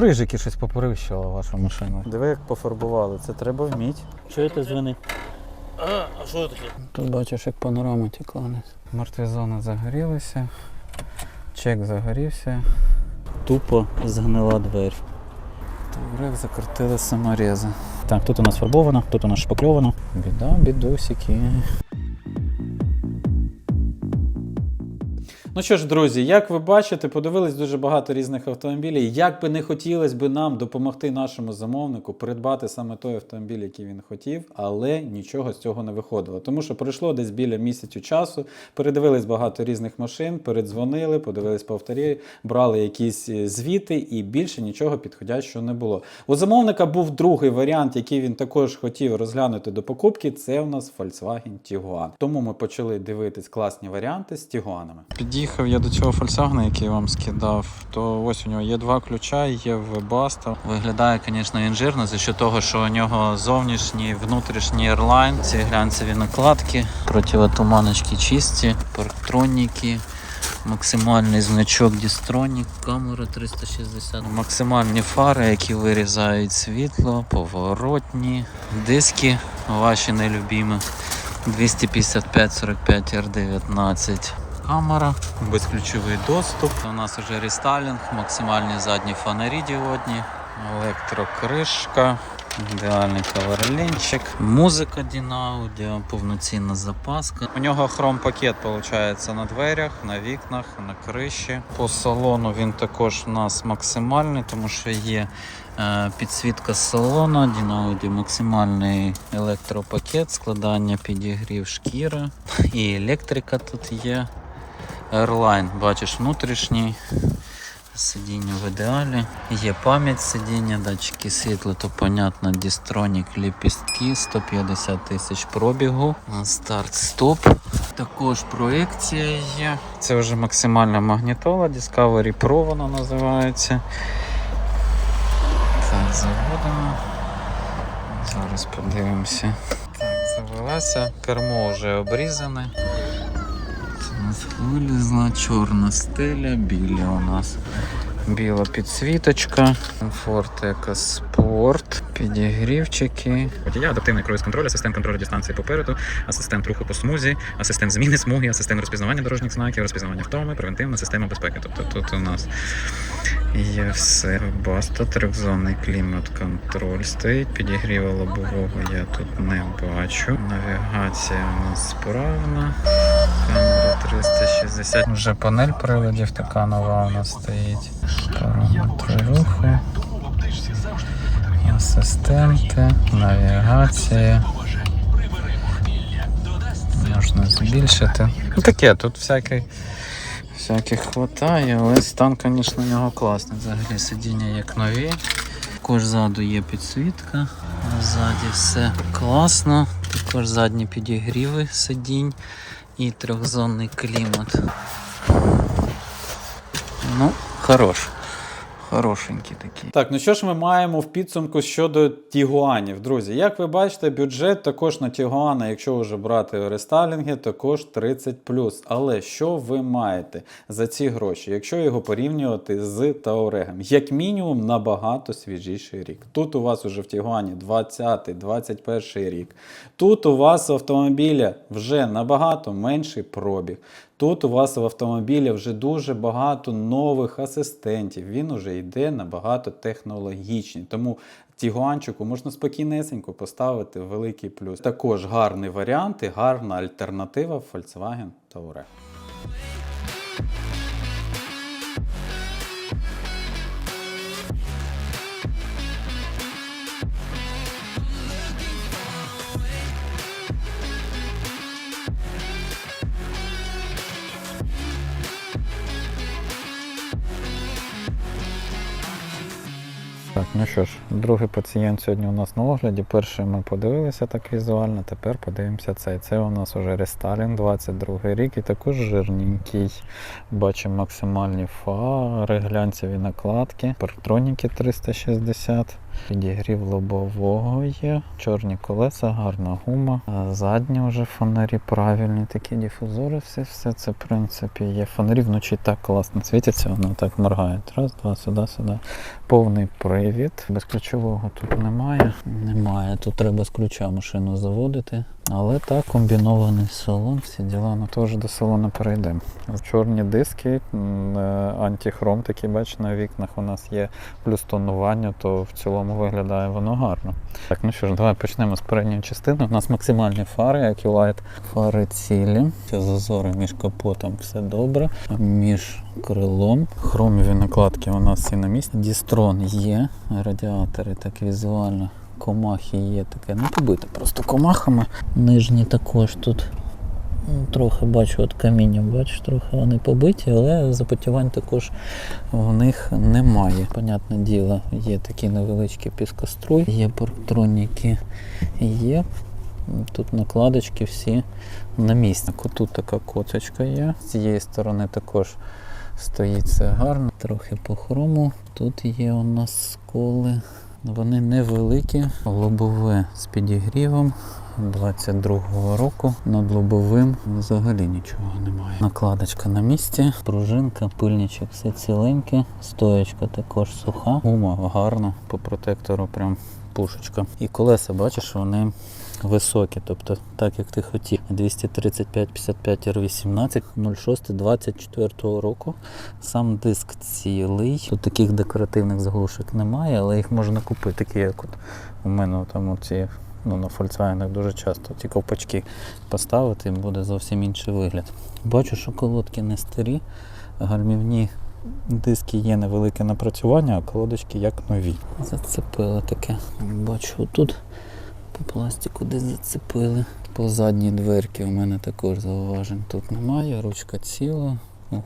рижики щось поперевищувало вашу машину. Диви, як пофарбували. Це треба вміти. Чуєте дзвонить? А, а що таке? Тут бачиш, як панорама. Мертві зони загорілися. Чек загорівся. Тупо згнила двері. Таврик закрутили саморези. Так, тут у нас фарбовано, тут у нас шпакльовано. Біда, бідусики. Ну що ж, друзі, як ви бачите, подивились дуже багато різних автомобілів. Як би не хотілося б нам допомогти нашому замовнику придбати саме той автомобіль, який він хотів, але нічого з цього не виходило. Тому що пройшло десь біля місяцю часу, передивились багато різних машин, передзвонили, подивились повторі, брали якісь е, звіти, і більше нічого підходящого не було. У замовника був другий варіант, який він також хотів розглянути до покупки. Це у нас Volkswagen Tiguan. Тому ми почали дивитись класні варіанти з Тігуанами. Під'їхав я до цього Volkswagen, який я вам скидав, то ось у нього є два ключа, є Webasto. Виглядає, звісно, він жирно, за що того, що у нього зовнішній, внутрішній Airline, ці глянцеві накладки, противотуманочки чисті, парктроніки, максимальний значок Distronic, камера 360, максимальні фари, які вирізають світло, поворотні, диски ваші нелюбімі. 255-45 R19 камера, безключовий доступ. У нас вже рестайлінг, максимальні задні фонарі діодні, електрокришка, ідеальний каверлінчик, музика Дінаудіо, повноцінна запаска. У нього хром пакет виходить на дверях, на вікнах, на криші. По салону він також у нас максимальний, тому що є е, підсвітка салона, Дінауді максимальний електропакет, складання підігрів шкіра і електрика тут є. Airline, бачиш, внутрішній. Сидіння в ідеалі. Є пам'ять сидіння, датчики світла, то понятно, Distronic ліпістки, 150 тисяч пробігу. Старт-стоп. Також проекція є. Це вже максимальна магнітола, Discovery Pro вона називається. Так, заводимо. Зараз подивимося. Так, завелася. Кермо вже обрізане. Нас вилізла чорна стеля, біля у нас біла підсвіточка, комфорт екоспорт, підігрівчики. Водія, адаптивний круїз-контроль, асистент контролю дистанції попереду, асистент руху по смузі, асистент зміни смуги, асистент розпізнавання дорожніх знаків, розпізнавання втоми, превентивна система безпеки. Тобто тут у нас є все. Баста, трьохзонний клімат-контроль стоїть, підігріва лобового я тут не бачу. Навігація у нас справна. Камера 360. Вже панель приладів така нова у нас стоїть. Параметри. Асистенти, навігація. Можна збільшити. Ну таке, тут всяких, всяких хватає, але стан, звісно, у нього класний. Взагалі сидіння як нові. Також ззаду є підсвітка. Ззаді все класно. Також задні підігріви сидінь і трьохзонний клімат. Ну, хорош. Хорошенький такий. Так, ну що ж ми маємо в підсумку щодо Тігуанів, друзі? Як ви бачите, бюджет також на Тігуана, якщо вже брати рестайлінги, також 30 Але що ви маєте за ці гроші, якщо його порівнювати з Таурегом? Як мінімум набагато свіжіший рік. Тут у вас уже в Тігуані 20-21 рік. Тут у вас автомобіля вже набагато менший пробіг. Тут у вас в автомобілі вже дуже багато нових асистентів. Він уже йде набагато технологічний. Тому Тігуанчику можна спокійнесенько поставити великий плюс. Також гарний варіант і гарна альтернатива Volkswagen Touareg. Ну що ж, другий пацієнт сьогодні у нас на огляді. Перший ми подивилися так візуально, тепер подивимося цей. Це у нас уже рестайлінг 22 рік і також жирненький. Бачимо максимальні фари, глянцеві накладки, пертроніки 360. Підігрів лобового є, чорні колеса, гарна гума. Задні вже фонарі правильні, такі дифузори, все, все це в принципі є. Фонарі вночі так класно світяться, воно так моргає. Раз, два, сюди, сюди. Повний привід. Безключового тут немає. Немає. Тут треба з ключа машину заводити. Але так, комбінований салон, всі діла. Ну теж до салону перейдемо. Чорні диски, е, антихром такий, бач, на вікнах у нас є плюс тонування, то в цілому виглядає воно гарно. Так, ну що ж, давай почнемо з передньої частини. У нас максимальні фари, як і Light. Фари цілі. Це зазори між капотом все добре. Між крилом. Хромові накладки у нас всі на місці. Дістрон є. Радіатори так візуально. Комахи є таке. Ну, побите просто комахами. Нижні також тут ну, трохи бачу от каміння, бачиш, трохи вони побиті, але запотівань також В них немає. Понятне діло, є такі невеличкі піскоструй, є парктроніки, є. Тут накладочки всі на місці. Тут така коцочка є. З цієї сторони також стоїть все гарно. Трохи по хрому. Тут є у нас сколи. Вони невеликі, лобове з підігрівом 22-го року. Над лобовим взагалі нічого немає. Накладочка на місці, пружинка, пильничок, все ціленьке, стоячка також суха, гума гарна, по протектору прям пушечка. І колеса, бачиш, вони високі, тобто так як ти хотів. 235-55 R18 06 24 року. Сам диск цілий. Тут таких декоративних заглушок немає, але їх можна купити, такі як от у мене там ці. Ну, на Volkswagen дуже часто ті ковпачки поставити, і буде зовсім інший вигляд. Бачу, що колодки не старі, гальмівні диски є невелике напрацювання, а колодочки як нові. Зацепили таке. Бачу тут по пластику десь зацепили. По задній дверці у мене також зауважень тут немає. Ручка ціла.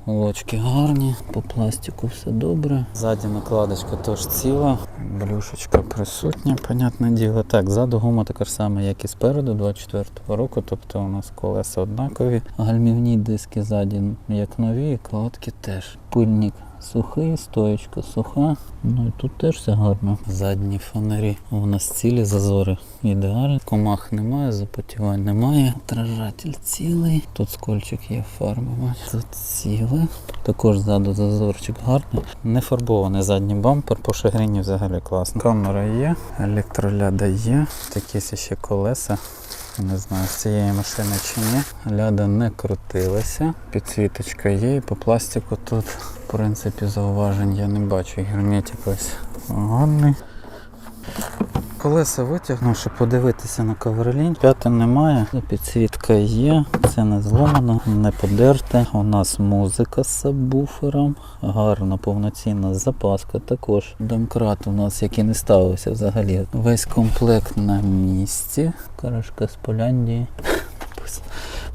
Уголочки гарні, по пластику все добре. Ззаді накладочка теж ціла, блюшечка присутня, понятне діло. Так, ззаду гума така ж сама, як і спереду, 24-го року, тобто у нас колеса однакові. Гальмівні диски ззаді як нові, і колодки теж. Пильник сухий, стоечка суха. Ну і тут теж все гарно. Задні фонарі. У нас цілі зазори ідеальні. Комах немає, запотівань немає. Отражатель цілий. Тут скольчик є фарби. Тут ціле. Також ззаду зазорчик гарний. Не фарбований задній бампер, по шагріні взагалі класно. Камера є, електроляда є. Такі ще колеса. Не знаю, з цієї машини чи ні. Ляда не крутилася. Підсвіточка є, і по пластику тут, в принципі, зауважень я не бачу. Герметик ось гарний. Колеса витягнув, щоб подивитися на ковролінь. П'ятин немає, підсвітка є, це не зломано, не подерте. У нас музика з сабвуфером, гарна повноцінна запаска також. Домкрат у нас, який не ставився взагалі. Весь комплект на місці. Корошка з Поляндії.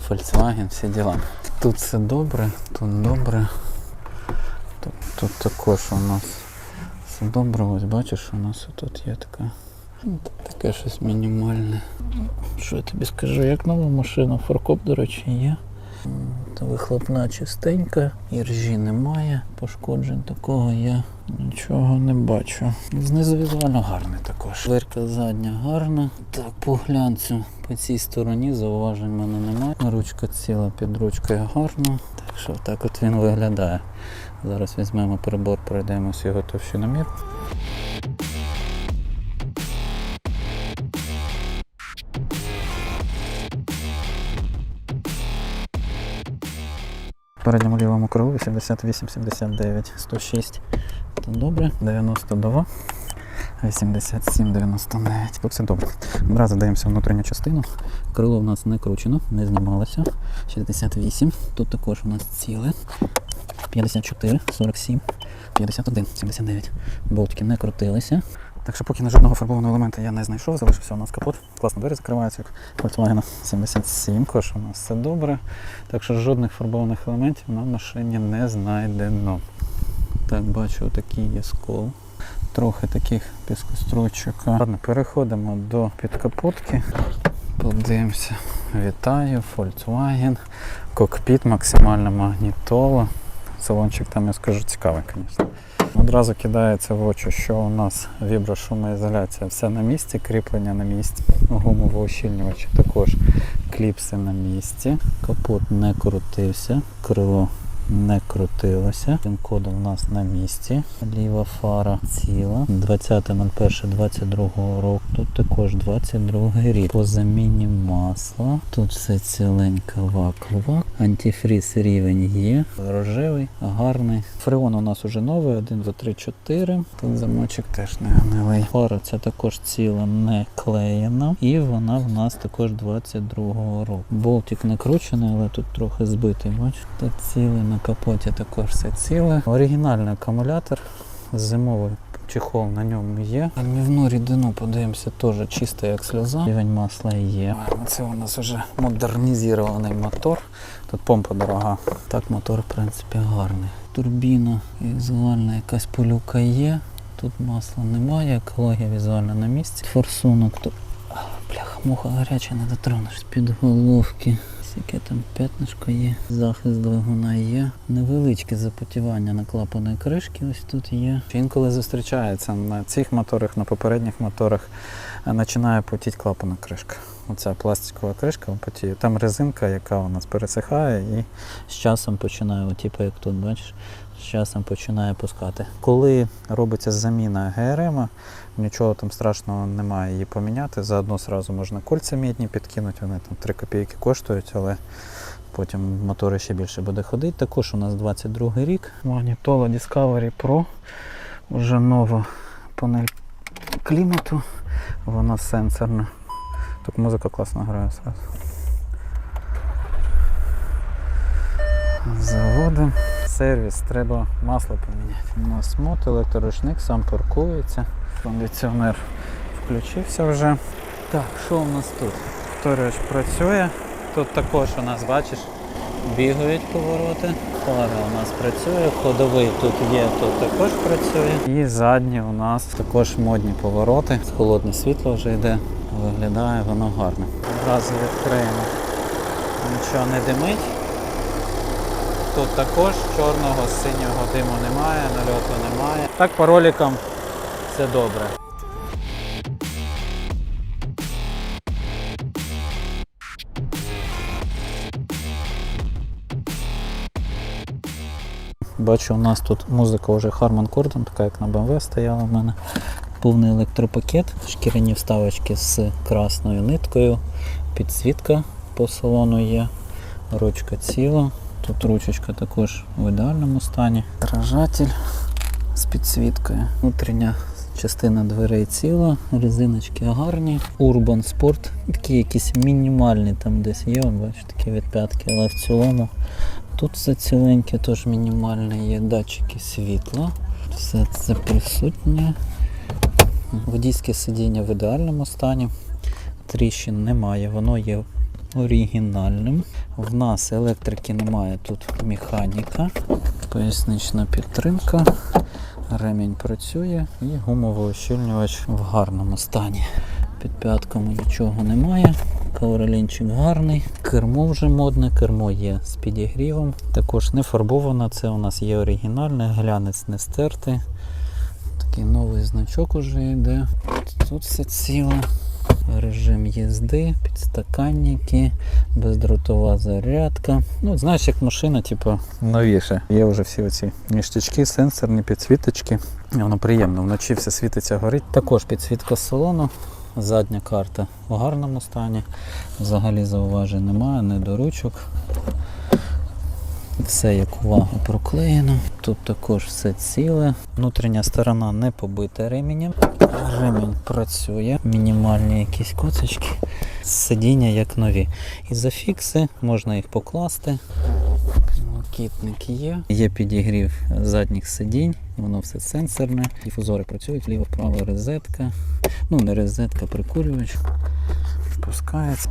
Volkswagen, всі діла. Тут все добре, тут добре. Тут, тут також у нас добре. Ось бачиш, у нас тут є така. Ну, Таке щось мінімальне. Що я тобі скажу, як нова машина, фаркоп, до речі, є. Вихлопна чистенька, іржі немає, пошкоджень такого я нічого не бачу. Знизу візуально гарний також. Дверка задня гарна. Так, по глянцю по цій стороні зауважень в мене немає. Ручка ціла під ручкою гарна. Так що так от він виглядає. Зараз візьмемо прибор, пройдемося його товщиномір. Передньому лівому кругу 88, 79, 106. То добре, 92, 87, 99. Тут все добре. Одразу даємося внутрішню частину. Крило в нас не кручено, не знімалося. 68. Тут також у нас ціле. 54, 47, 51, 79. Болтики не крутилися. Так що поки на жодного фарбованого елемента я не знайшов, залишився у нас капот. Класно двері закриваються, як Volkswagen 77, кош у нас все добре. Так що жодних фарбованих елементів на машині не знайдено. Так, бачу, такий є скол. Трохи таких піскоструйчика. Ладно, переходимо до підкапотки. Подивимося. Вітаю, Volkswagen. Кокпіт, максимальна магнітола. Салончик там, я скажу, цікавий, звісно. Одразу кидається в очі, що у нас віброшумоізоляція все на місці, кріплення на місці, гумово-ущільнювачі також кліпси на місці, капот не крутився, крило не крутилося. Пін-код у нас на місці. Ліва фара ціла. 20.01.22 року. Тут також 22 рік. По заміні масла. Тут все ціленько вак-вак. Антифріз рівень є. Рожевий, гарний. Фреон у нас уже новий, 1, 2, 3, 4. Тут замочок теж не гнилий. Фара ця також ціла не клеєна. І вона в нас також 22 року. Болтик не кручений, але тут трохи збитий. Бачите? Цілий на капоті також все ціле. Оригінальний акумулятор. Зимовий чехол на ньому є. Альмівну рідину подивимося, теж чиста як сльоза. Рівень масла є. Це у нас вже модернізований мотор. Тут помпа дорога. Так, мотор, в принципі, гарний. Турбіна візуальна якась полюка є. Тут масла немає, екологія візуально на місці. Форсунок тут. Бляха, муха гаряча, не. Під головки. Яке там п'ятнишко є, захист двигуна є. Невеличке запотівання на клапаної кришки ось тут є. Інколи зустрічається на цих моторах, на попередніх моторах е, починає потіти клапана кришка. Оця пластикова кришка потіє. Там резинка, яка у нас пересихає і з часом починає, типу як тут, бачиш, з часом починає пускати. Коли робиться заміна ГРМ, нічого там страшного немає її поміняти. Заодно сразу можна кольця мідні підкинути, вони там 3 копійки коштують, але потім мотор ще більше буде ходити. Також у нас 22 рік. Магнітола Discovery Pro. Вже нова панель клімату. Вона сенсорна. Тут музика класно грає сразу. Заводимо. Сервіс, треба масло поміняти. У нас мод, електроручник, сам паркується. Кондиціонер включився вже. Так, що у нас тут? Повторювач працює. Тут також у нас, бачиш, бігають повороти. Фара у нас працює, ходовий тут є, тут також працює. І задні у нас також модні повороти. Холодне світло вже йде, виглядає воно гарно. Одразу відкриємо. Нічого не димить. Тут також чорного, синього диму немає, нальоту немає. Так по роликам все добре. Бачу, у нас тут музика вже Harman Kardon, така як на BMW стояла в мене. Повний електропакет, шкіряні вставочки з красною ниткою, підсвітка по салону є, ручка ціла. Тут ручечка також в ідеальному стані. Дрожатель з підсвіткою. Внутрішня частина дверей ціла, резиночки гарні. Urban Sport, такі якісь мінімальні там десь є, бачите, такі від п'ятки, але в цілому тут все ціленьке, теж мінімальне є датчики світла. Все це присутнє. Водійське сидіння в ідеальному стані. Тріщин немає, воно є оригінальним. В нас електрики немає, тут механіка, пояснична підтримка, ремінь працює і гумовий ощільнювач в гарному стані. Під п'ятками нічого немає. Ковролінчик гарний, кермо вже модне, кермо є з підігрівом. Також не фарбовано, це у нас є оригінальне, глянець не стертий. Такий новий значок уже йде. Тут все ціле. Режим їзди, підстаканники, бездротова зарядка. Ну, знаєш, як машина, типу, новіше. Є вже всі оці ніштячки, сенсорні підсвіточки. Воно приємно, вночі все світиться, горить. Також підсвітка салону. Задня карта в гарному стані. Взагалі зауважень немає, не до ручок. Все як увага проклеєно. Тут також все ціле. Внутрішня сторона не побита ременем. Ремінь працює. Мінімальні якісь коцочки. Сидіння як нові. І зафікси, можна їх покласти. Кітник є. Є підігрів задніх сидінь, воно все сенсорне. Дифузори працюють, вліво-вправо розетка. Ну, не розетка, прикурювач. Спускається.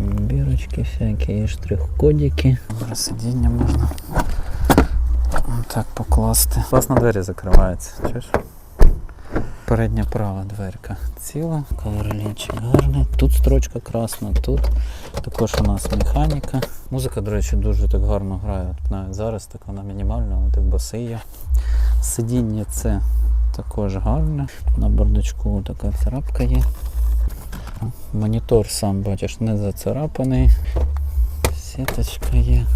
Бірочки всякі, є штрих-кодики. Сидіння можна так покласти. Класно двері закриваються. Чуєш? Передня права дверка ціла, ковролінчик гарний. Тут строчка красна, тут також у нас механіка. Музика, до речі, дуже так гарно грає. Навіть зараз так вона мінімальна, вона так баси є. Сидіння це також гарне. На бардачку така царапка є. Монітор сам бачиш не зацарапаний. Сіточка є.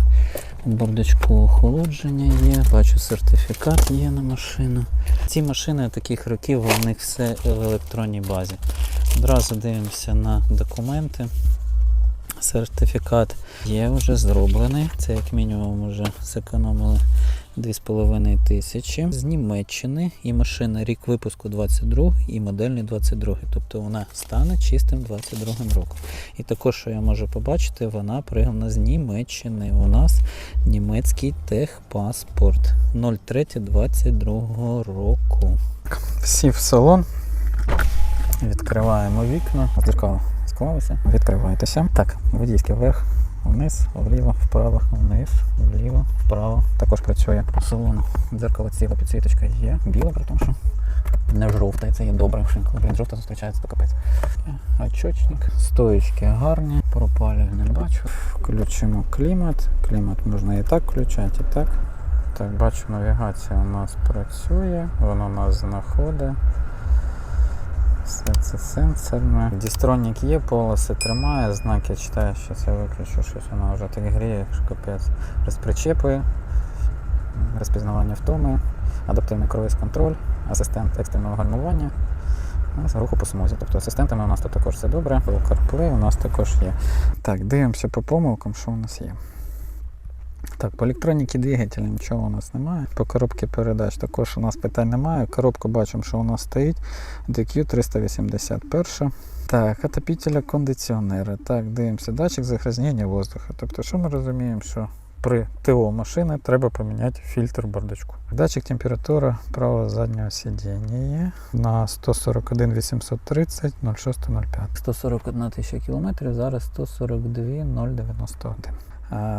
У бардачку охолодження є. Бачу, сертифікат є на машину. Ці машини таких років, у них все в електронній базі. Одразу дивимося на документи. Сертифікат є вже зроблений. Це як мінімум вже зекономили 2,5 тисячі. З Німеччини і машина рік випуску 22 і модельний 22. Тобто вона стане чистим 22 роком. І також, що я можу побачити, вона пригнана з Німеччини. У нас німецький техпаспорт 03.22 року. Всі в салон. Відкриваємо вікна. Дзеркало склалося. Відкривайтеся. Так, водійське вверх, вниз, вліво, вправо, вниз, вліво, вправо. Також працює по салону. Дзеркало ціла підсвіточка є. Біла, при тому, що не жовта. Це є добре. Коли блін, жовта зустрічається, то капець. Очочник. Стоїчки гарні. Пропалів не бачу. Включимо клімат. Клімат можна і так включати, і так. Так, бачу, навігація у нас працює, воно нас знаходить. Все це сенсорне. Дістронік є, полоси тримає, знаки читає, що це виключу, щось воно вже так гріє, що капець. Розпричепи, розпізнавання втоми, адаптивний круїз контроль, асистент екстреного гальмування. ну, руху по смузі. Тобто асистентами у нас тут також все добре. CarPlay у нас також є. Так, дивимося по помилкам, що у нас є. Так, по електроніки двигателя нічого у нас немає. По коробці передач також у нас питань немає. Коробку бачимо, що у нас стоїть DQ 381. Так, отопителя кондиціонера. Так, дивимося, датчик загрязнення воздуха. Тобто, що ми розуміємо, що при ТО машини треба поміняти фільтр бардачку. Датчик температури правого заднього сидіння є на 141 830 0605. 141 тисяча кілометрів, зараз 142 091.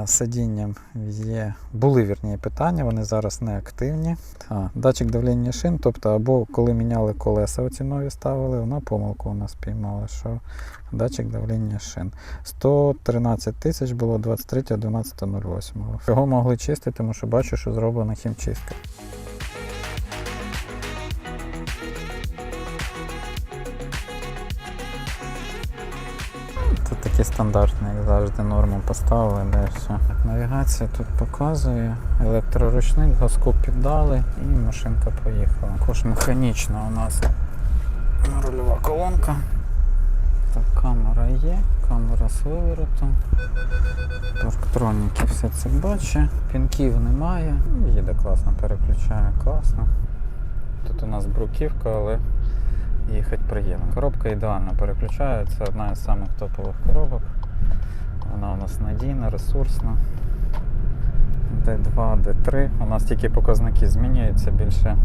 Сидінням є, були вірні питання, вони зараз не активні. А, датчик давлення шин, тобто або коли міняли колеса, оці нові ставили, вона помилку у нас піймала, що датчик давлення шин. 113 тисяч було 23 11.08. Його могли чистити, тому що бачу, що зроблена хімчистка. Стандартні, як завжди, норму поставили, де все. Навігація тут показує. Електроручник, газку піддали і машинка поїхала. Також механічна у нас рульова колонка. Так, камера є, камера з виворотом. Парктроніки все це бачить. Пінків немає. Ну, Їде класно, переключає класно. Тут у нас бруківка, але їхати приємно. Коробка ідеально переключає, це одна із самих топових коробок. Вона у нас надійна, ресурсна. D2, D3. У нас тільки показники змінюються, більше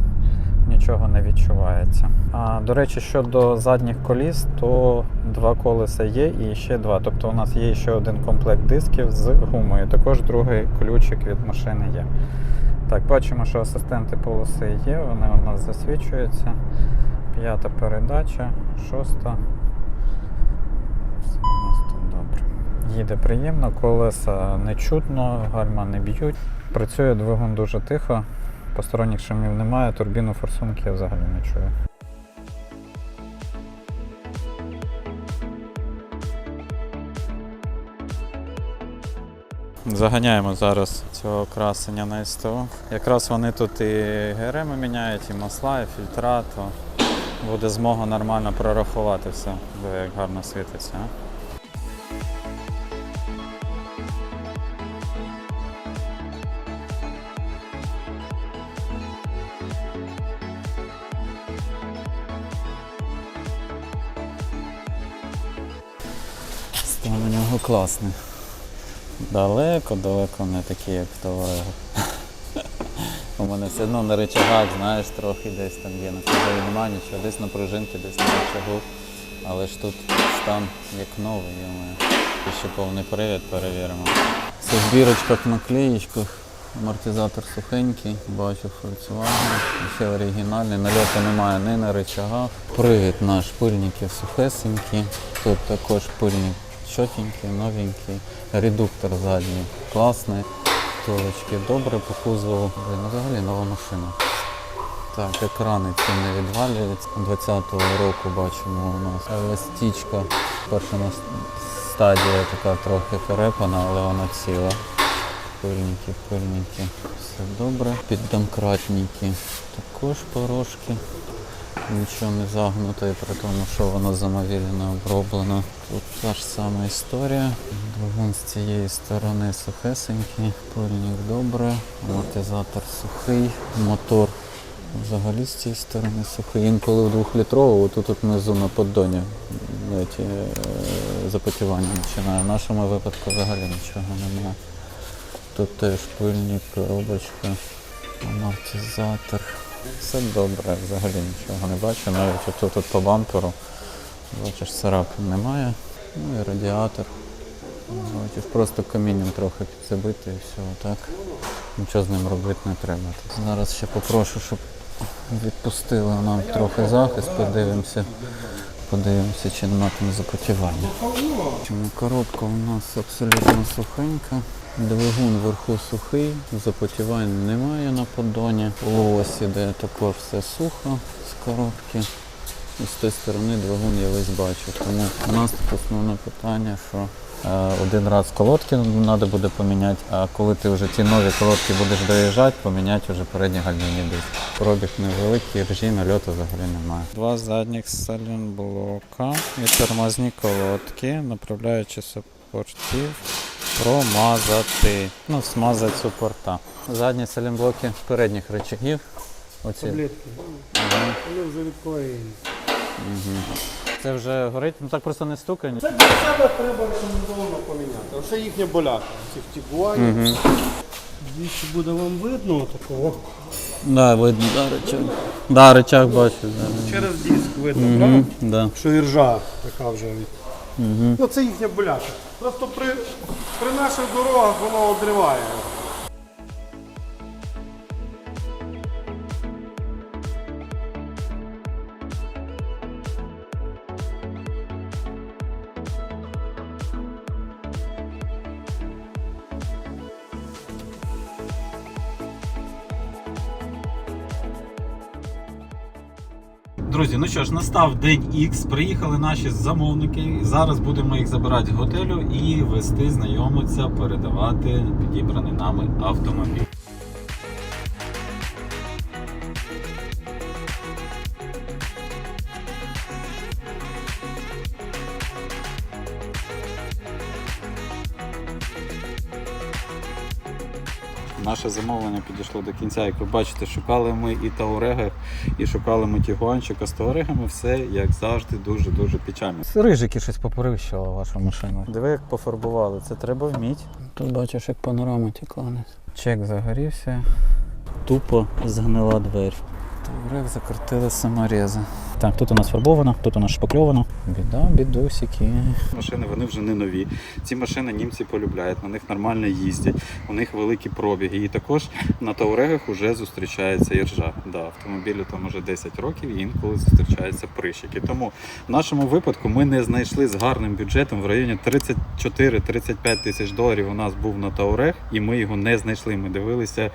нічого не відчувається. А, до речі, щодо задніх коліс, то два колеса є і ще два. Тобто у нас є ще один комплект дисків з гумою. Також другий ключик від машини є. Так, бачимо, що асистенти полоси є, вони у нас засвічуються. П'ята передача, шоста. Все у нас тут добре. Їде приємно, колеса не чутно, гальма не б'ють. Працює двигун дуже тихо, посторонніх шумів немає, турбіну форсунки я взагалі не чую. Заганяємо зараз цього красення на СТО. Якраз вони тут і ГРМ міняють, і масла, і фільтра, то буде змога нормально прорахувати все, як гарно світиться. Стан у нього класний. Далеко, далеко не такі, як в. У мене все одно на речагах, знаєш, трохи десь там є. На кузові немає нічого, десь на пружинки, десь на речагу. Але ж тут стан як новий, йому. Ще повний привід перевіримо. Це в бірочках, наклеїчках. Амортизатор сухенький, бачу Volkswagen, ще оригінальний, нальоту немає ні на речагах. Привід наш пильники сухесенькі, тут також пильник чотенький, новенький, редуктор задній класний, толочки добре по кузову. Блін, ну взагалі нова машина. Так, екрани ці не відвалюються. 20-го року бачимо у нас еластичка. Перша на стадія така трохи перепана, але вона ціла. Пильники, пильники. Все добре. Піддомкратники також порошки. Нічого не загнуто, і при тому, що воно замовільно оброблено. Тут та ж сама історія. Двигун з цієї сторони сухесенький, пильник добре, амортизатор сухий, мотор взагалі з цієї сторони сухий. Інколи в двохлітрову, тут от внизу на поддоні ті, е, запотівання починає. В нашому випадку взагалі нічого немає. Тут теж пильник, коробочка, амортизатор. Все добре, взагалі нічого не бачу. Навіть отут тут по бамперу. Бачиш, царапин немає. Ну і радіатор. Бачиш, просто камінням трохи підзабитий і все, так. Нічого з ним робити не треба. Зараз ще попрошу, щоб відпустили нам трохи захист, подивимося. Подивимося, чи нема там запотівання. Коробка у нас абсолютно сухенька. Двигун вверху сухий, запотівань немає на поддоні. Ось іде також все сухо з коробки. І з тієї сторони двигун я весь бачу. Тому у нас тут основне питання, що е, один раз колодки треба буде поміняти, а коли ти вже ті нові колодки будеш доїжджати, поміняти вже передні гальмівні диски. Пробіг невеликий, режим нальоту взагалі немає. Два задніх салінблока і тормозні колодки, направляючи супортів, промазати. Ну, смазати супорта. Задні салімблоки передніх речагів. Оці. Таблетки. Вони вже відклеєні. Це вже горить, ну так просто не стукає. Це для себе треба рекомендовано поміняти. Оце їхня боляка цих тігуанів. Двічі буде вам видно такого. Да, видно, да, речаг. Да, речаг бачу. Да. Через диск видно, правда? Да. Що іржа така вже від. Ну це їхня боляка. Просто при, при наших дорогах воно одриває. Друзі, ну що ж, настав день X. Приїхали наші замовники. Зараз будемо їх забирати з готелю і вести, знайомитися, передавати підібраний нами автомобіль. Наше замовлення підійшло до кінця. Як ви бачите, шукали ми і Тауреги, і шукали ми Тігуанчика з Таурегами. Все як завжди дуже дуже печально. Рижики щось поперевищило вашу машину. Диви, як пофарбували. Це треба вміти. Тут бачиш, як панорама тікла. Чек загорівся. Тупо згнила двері. Таврек закрутили саморези. Так, тут у нас фарбовано, тут у нас шпакльовано. Біда, бідусики. Машини вони вже не нові. Ці машини німці полюбляють, на них нормально їздять, у них великі пробіги. І також на Таурегах вже зустрічається іржа. Да, автомобілю там уже 10 років і інколи зустрічаються прищики. Тому в нашому випадку ми не знайшли з гарним бюджетом в районі 34-35 тисяч доларів. У нас був на Таурег, і ми його не знайшли. Ми дивилися.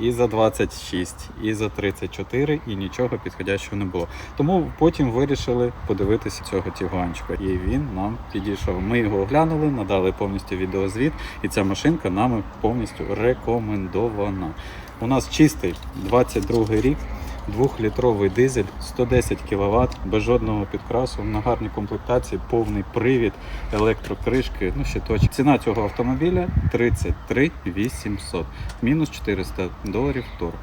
І за 26, і за 34, і нічого підходящого не було. Тому потім вирішили подивитися цього тігуанчика. І він нам підійшов. Ми його оглянули, надали повністю відеозвіт, і ця машинка нами повністю рекомендована. У нас чистий 22 рік, двохлітровий дизель, 110 кВт, без жодного підкрасу, на гарній комплектації, повний привід, електрокришки. Ну ще точно. Ціна цього автомобіля 33 800, мінус 400 доларів торгу.